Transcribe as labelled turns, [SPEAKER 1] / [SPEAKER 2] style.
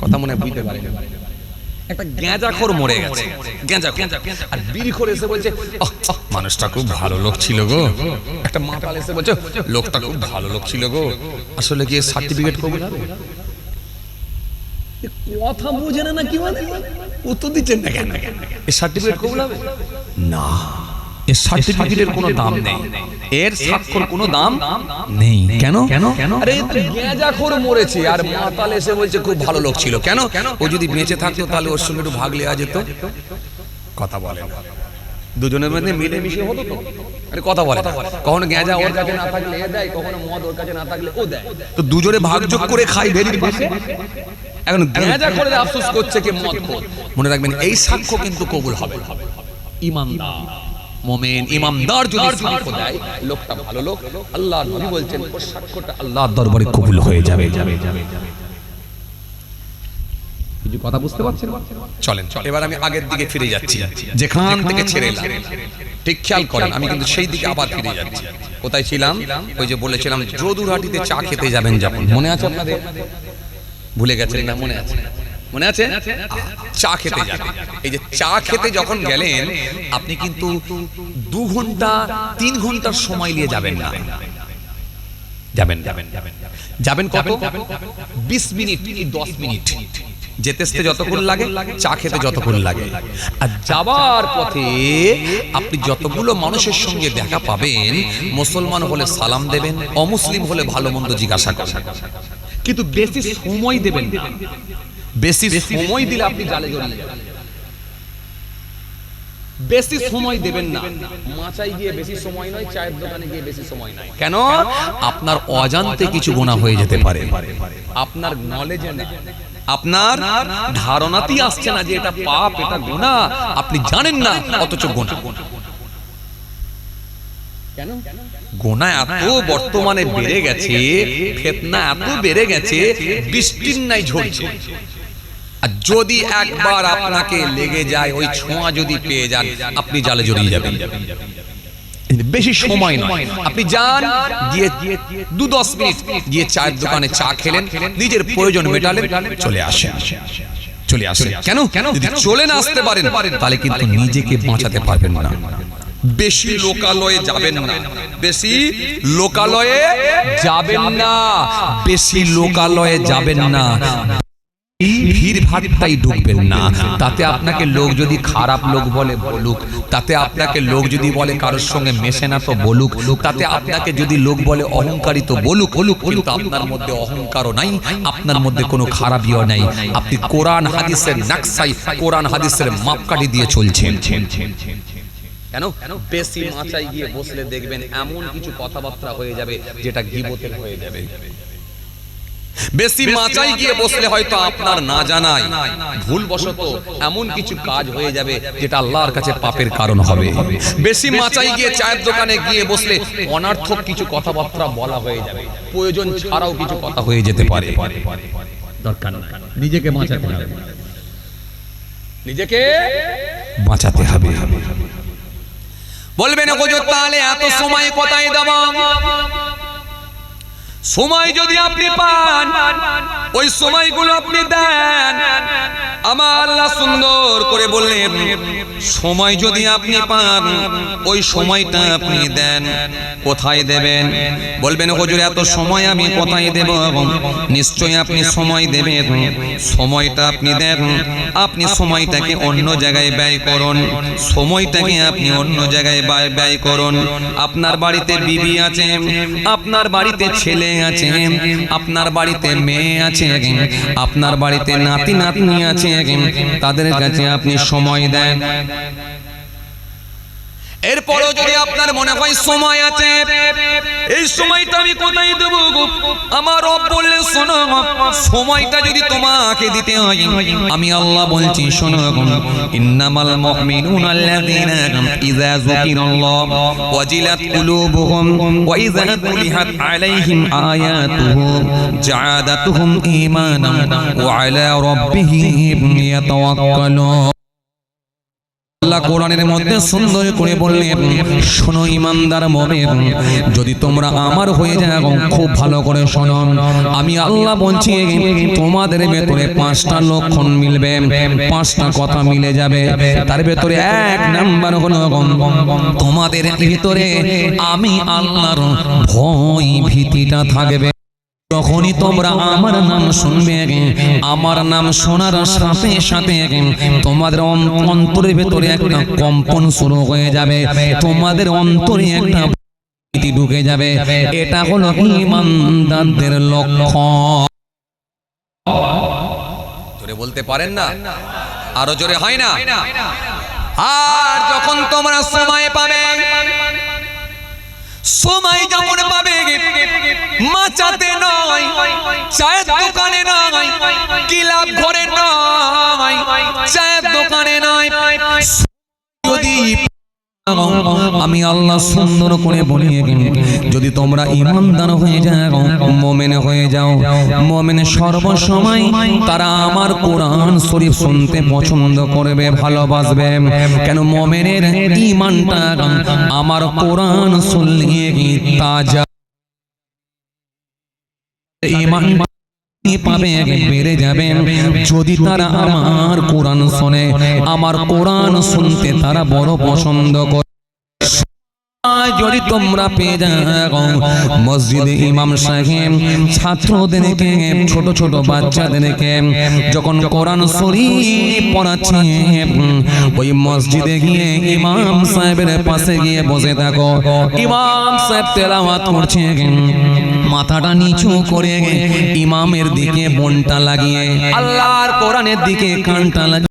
[SPEAKER 1] কথা মনে বুঝতে পারে। একটা গেঁজাখোর মরে গেছে। গেঁজা আর বিড়িখোর এসে বলছে "আহ, আহ, মানুষটা খুব ভালো লোক ছিল গো। একটা মাতাল এসে বলছে লোকটা খুব ভালো লোক ছিল গো। আসলে কি সার্টিফিকেট কবুল হবে? কথা বুঝে না কি মানে? উত্তর দিচ্ছেন না কেন? এ সার্টিফিকেট কবুল হবে? না। এর সার্টিফিকেটের কোনো দাম নেই। এর স্বাক্ষর কোনো দাম নেই। কেন? কেন? আরে গেঁজাখোর মরেছে আর মাতাল এসে বলছে খুব ভালো লোক ছিল। কেন? ও যদি বেঁচে থাকতো তাহলে ওর সঙ্গে একটু ভাগ লেওয়া যেত? কথা বলে না। দুজনের মধ্যে মিলেমিশে হতো তো? আরে কথা বলে কখনো গেঁজা ওর কাছে না থাকলে এ দেয় কখনো মদ ওর কাছে না থাকলে ও দেয়। তো দুজনে ভাগযোগ করে খাই ভেরির পাশে? এখন গেঁজা করে আফসোস করছে কি মদ খোর। মনে রাখবেন এই সাক্ষ্য কিন্তু কবুল হবে। ইমানদার। মোমেন ইমামদার যদি সাক্ষ্য দেয় লোকটা ভালো লোক আল্লাহর নবী বলছেন ওর সাক্ষ্যটা আল্লাহর দরবারে কবুল হয়ে যাবে। যাবে যাবে কিছু কথা বুঝতে পারছেন? চলেন এবার আমি আগের দিকে ফিরে যাচ্ছি। যেখান থেকে ছেড়ে এলাম। ঠিক খেয়াল করেন আমি কিন্তু সেই দিকে আবার ফিরে যাচ্ছি। কোথায় ছিলাম? ওই যে বলেছিলাম যদুরহাটিতে চা খেতে যাবেন যখন মনে আছে আপনাদের? ভুলে গেছেন না মনে আছে। মনে আছে? চা খেতে যাবেন। এই যে চা খেতে যখন গেলেন আপনি কিন্তু দু ঘণ্টা তিন ঘণ্টার সময় নিয়ে যাবেন না। যাবেন যাবেন যাবেন কত? বিশ মিনিট দশ মিনিট? যেতে আসতে যতক্ষণ লাগে চা খেতে যতক্ষণ লাগে। আর যাবার পথে আপনি যতগুলো মানুষের সঙ্গে দেখা পাবেন মুসলমান হলে সালাম দেবেন অমুসলিম হলে ভালো মন্দ জিজ্ঞাসা করবেন। কিন্তু বেশি সময় দেবেন না। বেশি সময় দিলে আপনি জালে জড়িয়ে যাবেন। বেশি সময় দেবেন না। মাচাই গিয়ে বেশি সময় নয় চায়ের দোকানে গিয়ে বেশি সময় নয়। কেন? আপনার অজান্তে কিছু গোনা হয়ে যেতে পারে। আপনার নলেজে না। আপনার ধারণাতেই আসছে না যে এটা পাপ এটা গোনা। আপনি জানেন না। অথচ গোনা। গোনা এত বর্তমানে বেড়ে গেছে ফেতনা এত বেড়ে গেছে বৃষ্টির নাই ঝরছে। আর যদি একবার আপনাকে লেগে যায় ওই ছোঁয়া যদি পেয়ে যান আপনি জালে জড়িয়ে যাবেন। বেশি সময় নয়। আপনি যান গিয়ে দু দশ মিনিট গিয়ে চায়ের দোকানে চা খেলেন নিজের প্রয়োজন মেটালেন চলে আসেন। চলে আসেন। কেন? কেন? যদি চলে না আসতে পারেন তাহলে কিন্তু নিজেকে বাঁচাতে পারবেন না। বেশি লোকালয়ে যাবেন না। বেশি লোকালয়ে যাবেন না। বেশি লোকালয়ে যাবেন না। ভিড় ঢুকবেন না। তাতে আপনাকে লোক যদি খারাপ লোক বলে বলুক তাতে আপনাকে লোক যদি বলে কারোর সঙ্গে মেশে না তো বলুক তাতে আপনাকে যদি লোক বলে অহংকারী তো বলুক বলুক কিন্তু আপনার মধ্যে অহংকারও নাই আপনার মধ্যে কোনো খারাপিও নাই। আপনি কোরআন হাদিসের নাকসাই কোরআন হাদিসের মাপকাঠি দিয়ে চলছেন। কেন? কেন বেশি মাচাই গিয়ে বসলে দেখবেন এমন কিছু কথাবার্তা হয়ে যাবে যেটা গিবতের হয়ে যাবে। বেশি মাচাই গিয়ে বসলে হয়তো আপনার না জানাই ভুলবশত এমন কিছু কাজ হয়ে যাবে যেটা আল্লাহর কাছে পাপের কারণ হবে। বেশি মাচাই গিয়ে চায়ের দোকানে গিয়ে বসলে অনার্থক কিছু কথাবার্তা বলা হয়ে যাবে। প্রয়োজন ছাড়াও কিছু কথা হয়ে যেতে পারে। দরকার নিজেকে বাঁচাতে হবে। নিজেকে বাঁচাতে হবে। বলবেন গোজর তাহলে এত সময় কোথায় দেব? সময় যদি আপনি পান, ওই সময়গুলো আপনি দেন। আমার আল্লাহ সুন্দর করে বললেন, সময় যদি আপনি পান, ওই সময়টা আপনি দেন। কোথায় দেবেন? বলবেন, হুজুর, এত সময় আমি কোথায় দেব? নিশ্চয়ই আপনি সময় দেবেন। সময়টা আপনি দেন। আপনি সময়টাকে অন্য জায়গায় ব্যয় করুন। সময়টাকে আপনি অন্য জায়গায় ব্যয় ব্যয় করুন। আপনার বাড়িতে বিবি আছে, আপনার বাড়িতে ছেলে আছে, আপনার বাড়িতে মেয়ে আছে, আপনার বাড়িতে নাতি, নাতনি আছে, তাদের কাছে আপনি সময় দেন। এরপরও যদি আপনার মনে হয় সময় আছে, এই সময়টা আমি কোথায় দেব আমার রব বললে, শোনো সময়টা যদি তোমাকে দিতে হয়, আমি আল্লাহ বলছি, শোনো ইন্নামাল মুমিনুনা আল্লাযীনা ইযা যুকিরাল্লাহ ওয়াজিলাত কুলুবুহুম ওয়া ইযা তুলিহাত আলাইহিম আয়াতুহু জাআদাতুহুম ঈমানান ওয়া আলা রাব্বিহিম ইয়াতাওয়াক্কালুন।
[SPEAKER 2] আল্লাহ কোরআনের মধ্যে সুন্দর করে বললেন, শোনো ইমানদার মমেন, যদি তোমরা আমার হয়ে যাও, খুব ভালো করে শোনো। আমি আল্লাহ বলছি, তোমাদের ভেতরে পাঁচটা লক্ষণ মিলবে, পাঁচটা কথা মিলে যাবে। তার ভেতরে এক নাম্বার হলো, তোমাদের ভিতরে আমি আল্লাহর ভয় ভীতিটা থাকবে। যখনই তোমরা আমার নাম শুনবে, আমার নাম শোনার সাথে সাথে তোমাদের অন্তরের ভেতরে একটা কম্পন শুরু হয়ে যাবে। তোমাদের অন্তরে একটা ঢুকে যাবে। এটা হলো ইমানদারদের লক্ষ্য।
[SPEAKER 1] জোরে বলতে পারেন না? আরও জোরে হয় না? আর যখন তোমরা সময় পাবে সময় যখন পাবে মাচাতে নয় চায়ের দোকানে নয় কিলাপ ঘরে নয়
[SPEAKER 2] আমি আল্লাহ সুন্দর করে বলি যদি তোমরা ইমানদার হয়ে যাও, মোমেন হয়ে যাও, মোমেন সর্বসময় তারা আমার কোরআন শরীফ শুনতে পছন্দ করবে, ভালোবাসবে। কেন মোমেনের ইমানটা আমার কোরআন শুনলে তাজা ইমান পাবে? বেড়ে যাবে। যদি তারা আমার কোরআন শোনে আমার কোরআন শুনতে তারা বড় পছন্দ করে। যদি তোমরা পেয়ে যাও, মসজিদে ইমাম সাহেব ছাত্রদেরকে ছোট ছোট বাচ্চাদেরকে যখন কোরআন শরীফ পড়াচ্ছে, ওই মসজিদে গিয়ে ইমাম সাহেবের পাশে গিয়ে বসে থাকো। ইমাম সাহেব তেলাওয়াত করছে। মাথাটা নিচু করে ইমামের দিকে মনটা লাগিয়ে, আল্লাহর কোরআনের দিকে কানটা লাগিয়ে